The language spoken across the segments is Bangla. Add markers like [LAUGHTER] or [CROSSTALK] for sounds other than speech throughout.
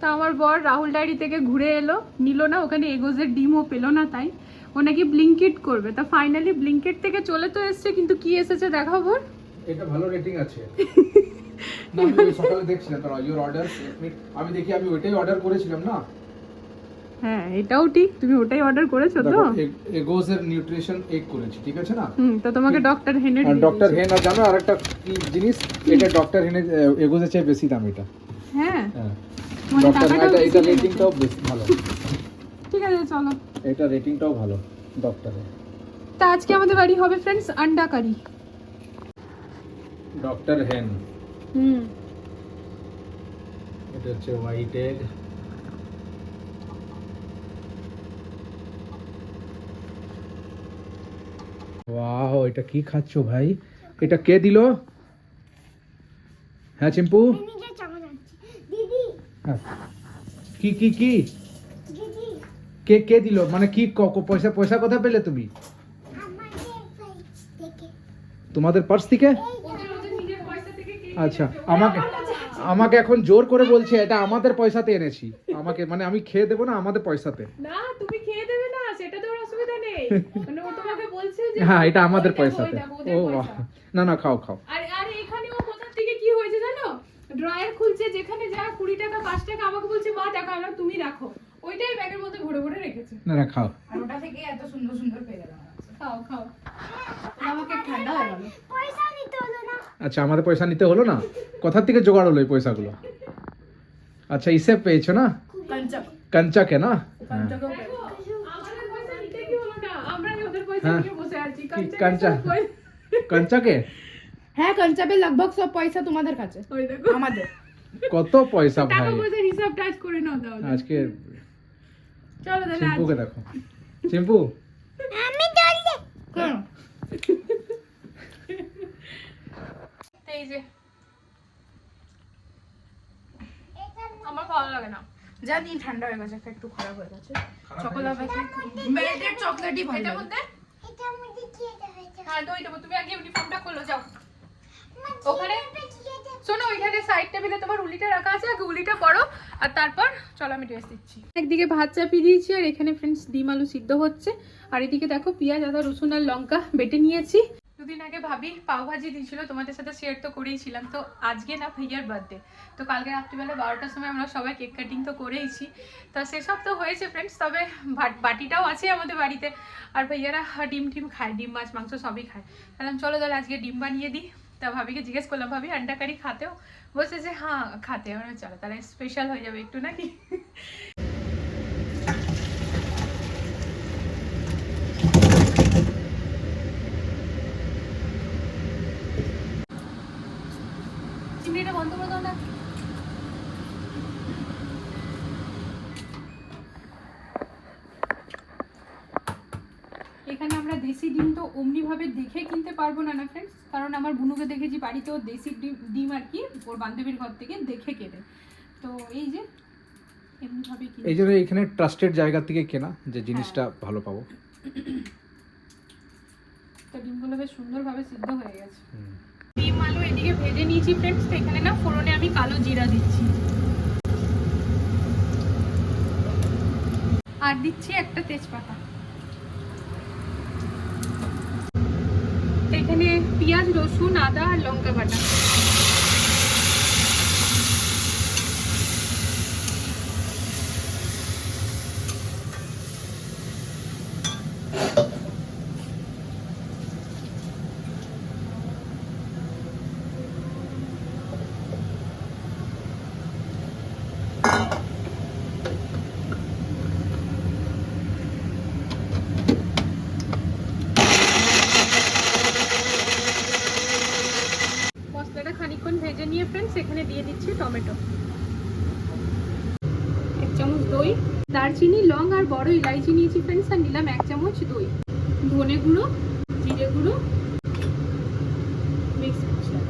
তা আমার বর রাহুল ডায়েরি থেকে ঘুরে এলো। নিল না ওখানে এগোজের ডিমও পেল না তাই। ও নাকি ব্লিঙ্কিট করবে। তা ফাইনালি ব্লিঙ্কিট থেকে চলে তো এসছে কিন্তু কি এসেছে দেখাও বর এটা ভালো রেটিং আছে। [LAUGHS] আমি সকালে দেখছিলাম তার ইওর অর্ডার আমি দেখি আমি ওইটাই অর্ডার করেছিলাম না? হ্যাঁ এটাও ঠিক তুমি ওটাই অর্ডার করেছ তো? দেখো এগোজ এর নিউট্রিশন করেছি ঠিক আছে না? তো তোমাকে ডক্টর হেনের ডক্টর হেন আর জানো আরেকটা কি জিনিস? এটা ডক্টর হেনের এগোজের চেয়ে বেশি দাম এটা। হ্যাঁ। হ্যাঁ। মানে ডক্টর এটা এটা বেশি নিয়েছে। রেটিংটাও বেশ ভালো। ঠিক আছে চলো। এটা রেটিংটাও ভালো ডক্টরের তা আজকে আমাদের বাড়ি হবে ফ্রেন্ডস আন্ডা কারি ডক্টর হেন হুম। এটা হচ্ছে হোয়াইট এগ ওয়াও এটা কি খাচ্ছো ভাই? এটা কে দিলো? হ্যাঁ চিম্পু? কি কি কি? কে কে দিলো? মানে কি পয়সা পয়সা কথা পেলে তুমি? তোমাদের পার্স থেকে? আচ্ছা আমাকে আমাকে এখন জোর করে বলছে এটা আমাদের পয়সাতে এনেছি। আমাকে মানে আমি খেয়ে দেবো না আমাদের পয়সাতে। না তুমি খেয়ে দেবে না সেটা তো অসুবিধা নেই। মানে ও তোমাকে বলছে যে হ্যাঁ এটা আমাদের পয়সাতে। ও না না খাও খাও। আর আর এখানে ও কোথা থেকে কি হয়েছে জানো ড্রয়ার খুলছে যেখানে যা কুড়ি টাকা পাঁচ টাকা আমাকে বলছে মা টাকা আমরা তুমি রাখো। ওইটাই ব্যাগের মধ্যে ভরে ভরে রেখেছে। না না খাও। আর ওটা থেকে এত সুন্দর সুন্দর পেয়ে গেলাম খাও খাও। আমাকে ঠান্ডা হয়ে গেল। পয়সা দিতে হলো না। আচ্ছা আমাদের পয়সা নিতে হলো না? কোথা থেকে জোগাড় হলো এই পয়সাগুলো? আচ্ছা ইসে পেয়েছ না? কঞ্চক। কঞ্চাকে না? কঞ্চকেও আমাদের পয়সা নিতে কি হলো না? আমরা ওদের পয়সা। নিয়ে বসে আছি। কি কাঞ্চা কাঞ্চা? সব পয়সা- কঞ্চাকে? হ্যাঁ কঞ্চাপের লগভগ সব পয়সা তোমাদের কাছে। ওই দেখো। আমাদের। কত পয়সা ভাই? টাকা ভাই পয়সার হিসাব টাচ করে নাও তাহলে। আজকে চলো তাহলে চিম্পুকে দেখো। চিম্পু আমি জলদি কেন? এই যে। আমার ভালো লাগে না। জানি ঠান্ডা হয়ে গেছে একটু খারাপ হয়ে গেছে। চকোলা প্যাকেট মেল্টেড চকলেটই ভালো এটা এটা কি এটা হয়েছে? হ্যাঁ তো দেবো তুমি আগে ইউনিফর্মটা করল যাও। ওখানে? শোনো, ওইখানে সাইড টেবিলে তোমার উলিটা রাখা আছে, আগে উলিটা করো আর তারপর চলো আমি ড্রেস দিচ্ছি। একদিকে ভাত চাপিয়ে দিয়েছি, আর এখানে ফ্রেন্ডস ডিম আলু সিদ্ধ হচ্ছে। আর এদিকে দেখো পেঁয়াজ, আদা, রসুন আর লঙ্কা বেটে নিয়েছি। দুদিন আগে ভাবি পাও ভাজি দিয়েছিল, তোমাদের সাথে শেয়ার তো করেইছিলাম। তো আজকে না ভাইয়ার বার্থডে তো কালকে রাত্রিবেলা বারোটার সময় আমরা সবাই কেক কাটিং তো করেইছি। তো সেসব তো হয়েছে ফ্রেন্ডস তবে বাটিটাও আছে আমাদের বাড়িতে। আর ভাইয়ারা ডিম টিম খায়, ডিম, মাছ, মাংস সবই খায়। তাহলে চলো তাহলে আজকে ডিম বানিয়ে দিই। তা ভাবিকে জিজ্ঞেস করলাম, ভাবি আন্ডা কারি খাতেও? বলছে যে হ্যাঁ খাতে। আমরা চলো, তাহলে স্পেশাল হয়ে যাবে একটু নাকি চিমড়িটা বন্ধ করে দাও না এখানে আমরা দেশি ডিম তো অমনি ভাবে দেখে কিনতে পারব না না ফ্রেন্ডস কারণ আমার বুনুকে দেখেছি বাড়িতেও দেশি ডিম ডিম আর কি ওর বান্ধবীর ঘর থেকে দেখে কেনে। তো এই যে এমনি ভাবে এই জন্য এখানে ট্রাস্টেড জায়গা থেকে কেনা যে জিনিসটা ভালো পাবো। তো ডিমগুলো বেশ সুন্দরভাবে সিদ্ধ হয়ে গেছে। ডিম আলু এদিকে ভেজে নিয়েছি ফ্রেন্ডস তো এখানে না ফোড়নে আমি কালো জিরা দিচ্ছি। আর দিচ্ছি একটা তেজপাতা তো এখানে পেঁয়াজ রসুন আদা আর লঙ্কা বাটা। ভেজে নিয়ে ফ্রেন্ডস এখানে দিয়ে দিচ্ছি টমেটো। এক চামচ দই। দারচিনি লং আর বড় ইলাইচি নিয়েছি ফ্রেন্ডস আর নিলাম এক চামচ দই। ধনে গুঁড়ো জিরে গুঁড়ো মিক্স মশলা।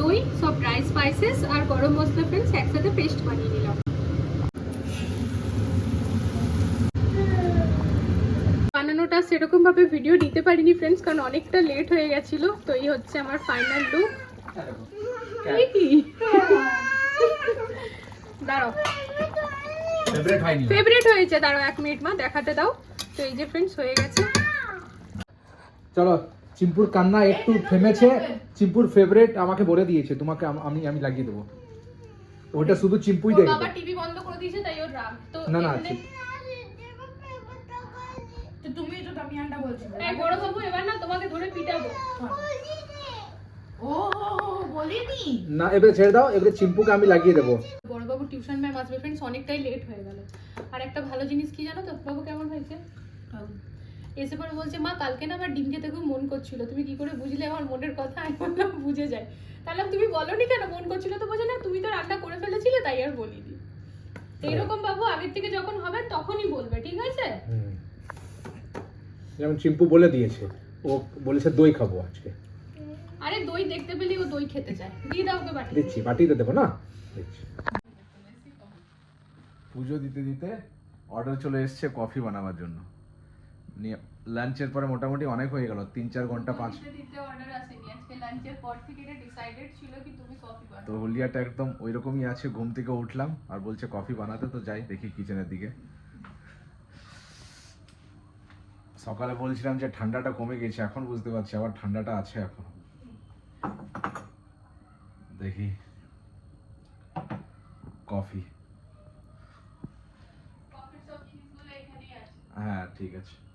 দই সব ড্রাই স্পাইসেস আর গরম মশলা ফ্রেন্ডস একসাথে পেস্ট বানিয়ে নিলাম। বানানোটা সেরকম ভাবে ভিডিও দিতে পারিনি ফ্রেন্ডস কারণ অনেকটা লেট হয়ে গেছিল তো এই হচ্ছে আমার ফাইনাল লুক কি? দাঁড়াও। ফেভারিট হয়েছে দাঁড়াও এক মিনিট মা দেখাতে দাও। তো এই যে ফ্রেন্ডস হয়ে গেছে। চলো চিম্পুর কান্না একটু থেমেছে। চিম্পুর ফেভারিট আমাকে বলে দিয়েছে তোমাকে আমি আমি লাগিয়ে দেবো। ওটা শুধু চিম্পুই দেখবে। বাবা টিভি বন্ধ করে দিয়েছে তাই ওর রাগ। তো না না তো তুমি তো দামিয়ানটা বলছিলে এই বড় বাবু এবার না তোমাকে ধরে পিটাবো। ও বলিনি? না এবারে ছেড়ে দাও এবারে চিম্পুকে আমি লাগিয়ে দেবো। বড়বাবু টিউশন ম্যাম আসবে ফ্রেন্ডস অনেকটাই লেট হয়ে গেল। আর একটা ভালো জিনিস কি জানো তো বাবু কেমন হয়েছে? এসে পরে বলছে মা কালকে না আমার ডিম খেতে খুব মন করছিল। তুমি কি করে বুঝলে আমার মনের কথা? আমি বললাম বুঝে যায়। তাহলে তুমি বলনি কেন? মন করছিল তো বোঝে না তুমি তো রান্না করে ফেলেছিলে তাই আর বলিনি। তো এরকম বাবু আগের থেকে যখন হবে তখনই বলবে ঠিক আছে? হুম। যেমন চিম্পু বলে দিয়েছে ও বলেছে দই খাব আজকে। আরে দই দেখতে পেলে ও দই খেতে চায়। দিয়ে দাও ওকে বাটি। দিচ্ছি বাটিতে দেবো না? দিচ্ছি। পুজো দিতে দিতে অর্ডার চলে এসেছে কফি বানাবার জন্য। নিয়ে লাঞ্চের পরে মোটামুটি অনেক হয়ে গেল তিন চার ঘণ্টা পাঁচ দিতে দিতে অর্ডার আসেনি। আজকে লাঞ্চের পর থেকে এটা ডিসাইডেড ছিল কি তুমি কফি বানাও। তো হলিয়াটা একদম ওই রকমই আছে ঘুম থেকে উঠলাম আর বলছে কফি বানাতে তো যাই দেখি কিচেনের দিকে। সকালে বলছিলাম যে ঠান্ডাটা কমে গেছে এখন বুঝতে পারছি আবার ঠান্ডাটা আছে এখন। দেখি। কফি। হ্যাঁ ঠিক আছে।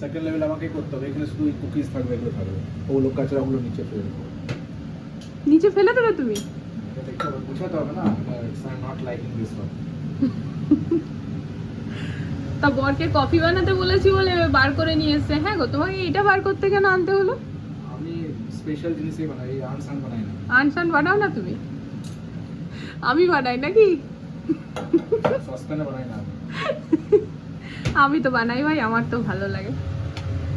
সেকেন্ড লেভেল আমাকে করতে হবে এখানে শুধু কুকিজ থাকবে এগুলো থাকবে। ওগুলো কাঁচড়াগুলো নিচে ফেলে দেবো নিচে ফেলে দেবে তুমি? দেখতে হবে বুঝাতে হবে না? It's not liking this one তা বরকে কফি বানাতে বলেছি বলে বার করে নিয়ে এসছে। হ্যাঁ গো তোমাকে এটা বার করতে কেন আনতে হলো? আমি স্পেশাল জিনিসই বানাই আনসান বানাই না। আনসান বানাও না তুমি? আমি বানাই নাকি? সসপ্যানে বানাই না। আমি তো বানাই ভাই আমার তো ভালো লাগে।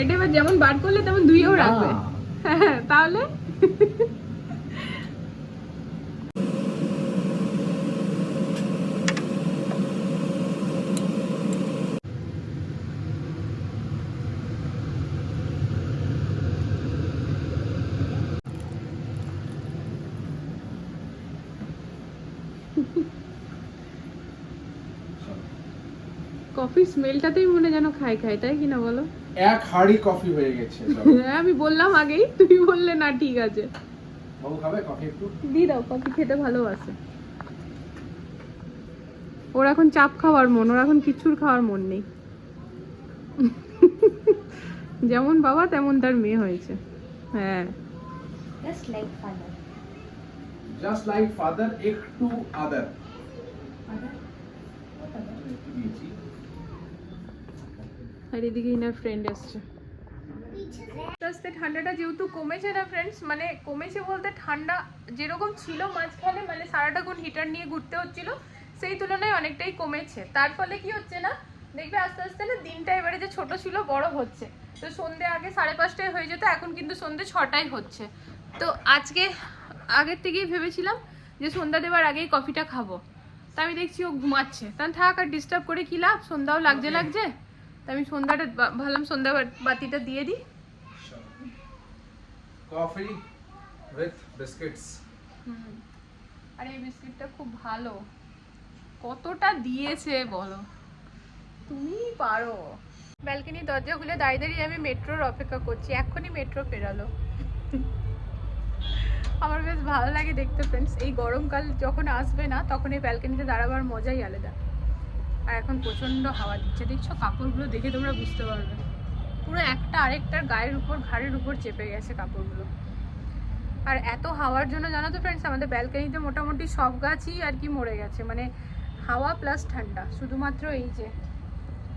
এটা এবার যেমন বার করলে তেমন ধুয়েও রাখবে। হ্যাঁ তাহলে? কফির স্মেলটাতেই মনে যেন খাই খাই তাই কিনা বলো? এক হাড়ি কফি হয়ে গেছে [LAUGHS] হ্যাঁ আমি বললাম আগেই তুমি বললে না ঠিক আছে। বাবু খাবে কফি একটু? দিয়ে দাও কফি খেতে ভালোবাসে। ওর এখন চাপ খাওয়ার মন ওর এখন কিচ্ছুর খাওয়ার মন নেই। [LAUGHS] যেমন বাবা তেমন তার মেয়ে হয়েছে। হ্যাঁ। Just like father. Just like father একটু আদার দিয়েছি। আর এদিকে ইনার ফ্রেন্ড এসছে আস্তে ঠান্ডাটা যেহেতু কমেছে না ফ্রেন্ডস মানে কমেছে বলতে ঠান্ডা যেরকম ছিল মাঝখানে মানে সারাটা গুণ হিটার নিয়ে ঘুরতে হচ্ছিল, সেই তুলনায় অনেকটাই কমেছে। তার ফলে কি হচ্ছে না, দেখবে আস্তে আস্তে না দিনটা এবারে যে ছোট ছিল বড় হচ্ছে। তো সন্ধে আগে সাড়ে পাঁচটায় হয়ে যেত, এখন কিন্তু সন্ধে ছটায় হচ্ছে। তো আজকে আগের থেকেই ভেবেছিলাম যে সন্ধ্যা দেওয়ার আগেই কফিটা খাব। তা আমি দেখছি ও ঘুমাচ্ছে। তাহলে থাক আর ডিস্টার্ব করে কি লাভ? সন্ধ্যাও লাগছে লাগছে। তা আমি সন্ধ্যাটা ভাবলাম সন্ধ্যা বাতিটা দিয়ে দিই। কফি উইথ বিস্কিটস আর এই বিস্কিটটা খুব ভালো। কতটা দিয়েছে বলো? তুমি পারো। ব্যালকনি দরজা খুলে দাঁড়িয়ে দাঁড়িয়ে আমি মেট্রোর অপেক্ষা করছি। এক্ষুনি মেট্রো ফেরালো। আমার বেশ ভালো লাগে দেখতে ফ্রেন্ডস এই গরমকাল যখন আসবে না তখন এই ব্যালকনিতে দাঁড়াবার মজাই আলাদা। আর এখন প্রচণ্ড হাওয়া দিচ্ছে। দেখছ, কাপড়গুলো দেখে তোমরা বুঝতে পারবে। পুরো একটা আরেকটার গায়ের উপর, ঘাড়ের উপর চেপে গেছে কাপড়গুলো। আর এত হাওয়ার জন্য জানো তো ফ্রেন্ডস আমাদের ব্যালকনিতে মোটামুটি সব গাছই আর কি মরে গেছে। মানে হাওয়া প্লাস ঠান্ডা, শুধুমাত্র এই যে,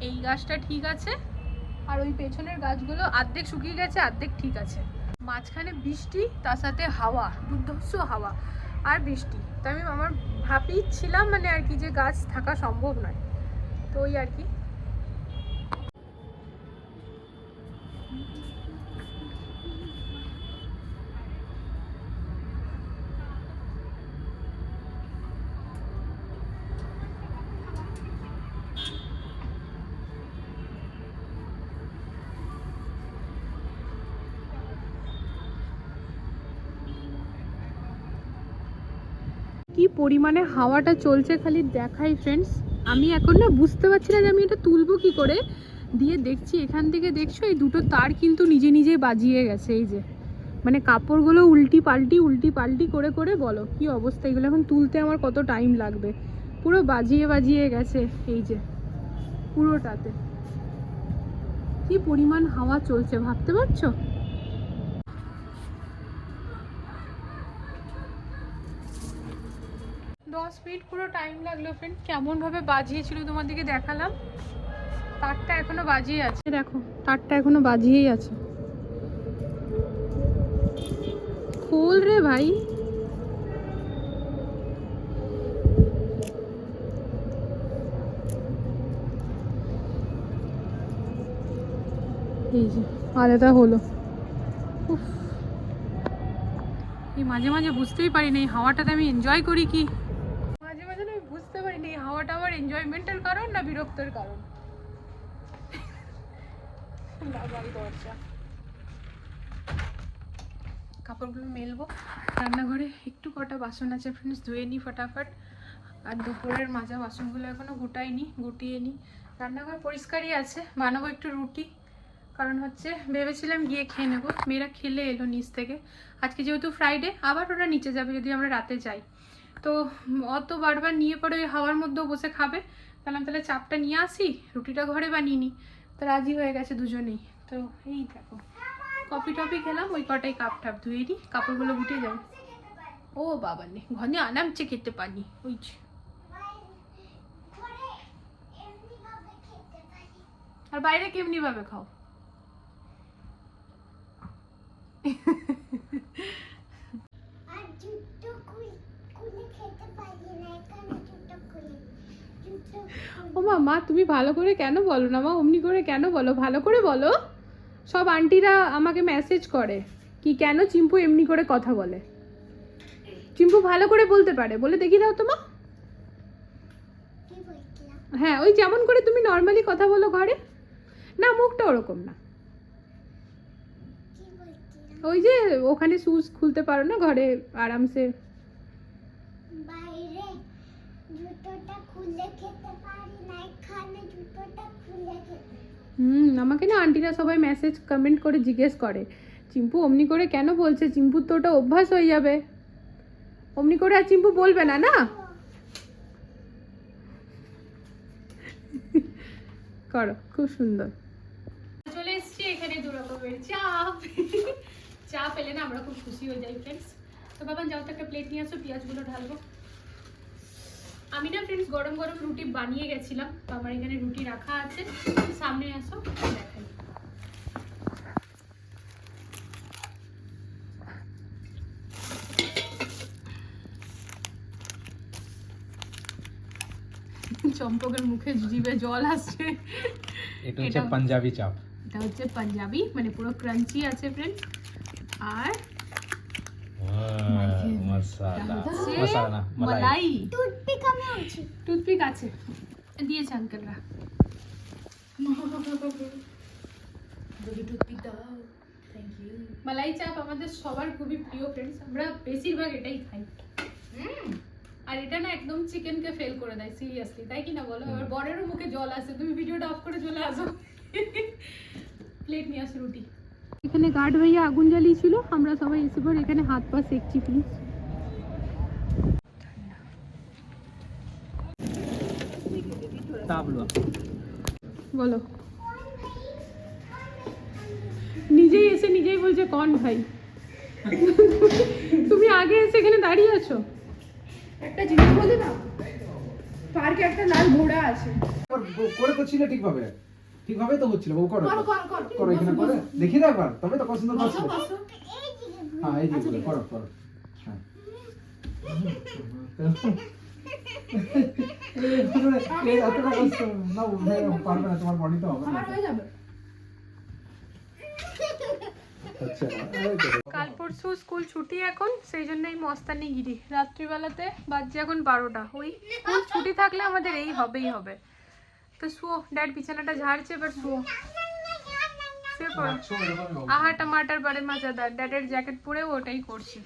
এই গাছটা ঠিক আছে, আর ওই পেছনের গাছগুলো অর্ধেক শুকিয়ে গেছে, অর্ধেক ঠিক আছে। মাঝখানে বৃষ্টি, তার সাথে হাওয়া, দুর্ধর্ষ হাওয়া, আর বৃষ্টি। তো আমি আমার ভাবছিলাম মানে আর কি যে গাছ থাকা সম্ভব নয়। তো ওই আর কি। কি পরিমাণে হাওয়াটা চলছে খালি দেখাই ফ্রেন্ডস আমি এখন না বুঝতে পারছি না যে আমি এটা তুলবো কি করে। দিয়ে দেখছি এখান থেকে দেখছ, এই দুটো তার কিন্তু নিজে নিজে বাজিয়ে গেছে, এই যে। মানে কাপড়গুলো উল্টি পাল্টি উল্টি পাল্টি করে করে বলো, কি অবস্থা? এগুলো এখন তুলতে আমার কত টাইম লাগবে? পুরো বাজিয়ে বাজিয়ে গেছে, এই যে, পুরোটাতে। কি পরিমাণ হাওয়া চলছে, ভাবতে পারছ? দশ মিনিট পুরো টাইম লাগল ফ্রেন্ড কেমনভাবে বাজিয়েছিল তোমাদেরকে দেখালাম? তারটা এখনও বাজিয়ে আছে। দেখো, তারটা এখনও বাজিয়েই আছে। খোল রে ভাই। আলাদা হলো। মাঝে মাঝে বুঝতেই পারি না, এই হাওয়াটাতে আমি এনজয় করি কি মাঝে মাঝে না আমি বুঝতে পারি না এই হাওয়াটা আমার এনজয়মেন্টের কারণ না কারণ দরজা কাপড়গুলো মেলবো। রান্নাঘরে একটু কটা বাসন আছে ফ্রেন্ডস ধুয়ে নিই ফটাফট। আর দুপুরের মাজা বাসনগুলো এখনও গুটাইনি, গুটিয়ে নিই রান্নাঘর পরিষ্কারই আছে, বানাবো একটু রুটি। কারণ হচ্ছে ভেবেছিলাম গিয়ে খেয়ে নেব। মেয়েরা খেলে এলো নিচ থেকে। আজকে যেহেতু ফ্রাইডে আবার ওরা নিচে যাবে যদি আমরা রাতে যাই। তো অত বারবার নিয়ে পরে ওই হাওয়ার মধ্যেও বসে খাবে। তাহলে আমি তাহলে চাপটা নিয়ে আসি, রুটিটা ঘরে বানিয়ে নিই তো রাজি হয়ে গেছে দুজনেই। তো এই দেখো, কফি টফি খেলাম, ওই কটাই কাপ টাপ ধুয়ে দিই কাপড়গুলো গুটে যাবে ও বাবা নে ঘনে আনামচে খেতে পারি, ওই। আর বাইরে কেমনি ভাবে খাও আর জুতো খুলে খুলে খেতে পারি না এখানে জুতো খুলে জুতো ও মা মা, তুমি ভালো করে কেন বলো না মা? অমনি করে কেন বলো? ভালো করে বলো। সব আন্টিরা আমাকে মেসেজ করে। কি কেন চিম্পু এমনি করে কথা বলে? চিম্পু ভালো করে বলতে পারে। বলে দেখি দাও তো মা। হ্যাঁ ওই যেমন করে তুমি নর্মালি কথা বলো ঘরে। না, মুখটা ওরকম না। ওই যে ওখানে শুজ খুলতে পারো না ঘরে, আরামসে বাইরে জুতোটা খুলে খেতে পারি না এখানে জুতোটা খুলে খেতে হুম, আমাকে না আন্টিরা সবাই মেসেজ কমেন্ট করে জিজ্ঞেস করে। চিম্পু অমনি করে কেন বলছে? চিম্পুর তো ওটা অভ্যাস হয়ে যাবে। অমনি করে আর চিম্পু বলবে না না? [LAUGHS] করো, খুব সুন্দর। চলে এসেছি এখানে দু রকমের চা। চা পেলে না আমরা খুব খুশি হয়ে যাই ফ্রেন্ডস তো বাবা, যাও তো একটা প্লেট নিয়ে আসো, পেঁয়াজগুলো ঢালবো। আমি না ফ্রেন্ডস গরম গরম রুটি বানিয়ে গেছিলাম। তো আমার এখানে রুটি রাখা আছে। সামনে আসো দেখাই চম্পকের মুখে জিভে জল আসছে। এটা হচ্ছে পাঞ্জাবি চাপ। এটা হচ্ছে পাঞ্জাবি মানে পুরো ক্রাঞ্চি আছে ফ্রেন্ড আর মালাই। টুথপিক আমি আনছি। টুথপিক আছে। দিয়েছে আঙ্কেলরা মালাই চাপ আমাদের সবার খুবই প্রিয় ফ্রেন্ডস আমরা বেশিরভাগ এটাই খাই। আর এটা না একদম চিকেনকে ফেল করে দেয় সিরিয়াসলি তাই কি না বলো? এবার বরেরও মুখে জল আসে তুমি ভিডিওটা অফ করে চলে আসো। প্লেট নিয়ে আসো রুটি। এখানে গার্ড ভাইয়া আগুন জ্বালিয়েছিল আমরা সবাই এসে পর এখানে হাত পা সেকছি প্লিজ তাবলো বলো। নিজেই এসে নিজেই বলছে কন ভাই? তুমি আগে এসে এখানে দাঁড়িয়ে আছো? একটা জিনিস বলে না পার্কে একটা লাল ঘোড়া আছে। করে তো ছিল ঠিকভাবে? ঠিকভাবে তো হচ্ছিল ও করো। করো, এখানে করে। দেখি না একবার তবে তো পছন্দ করছ। এই দিকে হ্যাঁ এই যে আচ্ছা, করো করো। হ্যাঁ। [LAUGHS] এতটা কষ্ট না উঠে পারবে না তোমার বডি তো হবে না আমার যাবে এই তো। কাল পরশু স্কুল ছুটি এখন সেই জন্য এই মস্তানি গিরি রাত্রিবেলাতে বাজছে এখন বারোটা। ওই স্কুল ছুটি থাকলে আমাদের এই হবেই হবে। তো শুয়ো ড্যাড বিছানাটা ঝাড়ছে এবার শুয়ো। আহা টমাটার বারে মাজাদার ড্যাডের জ্যাকেট পরে ওটাই করছি।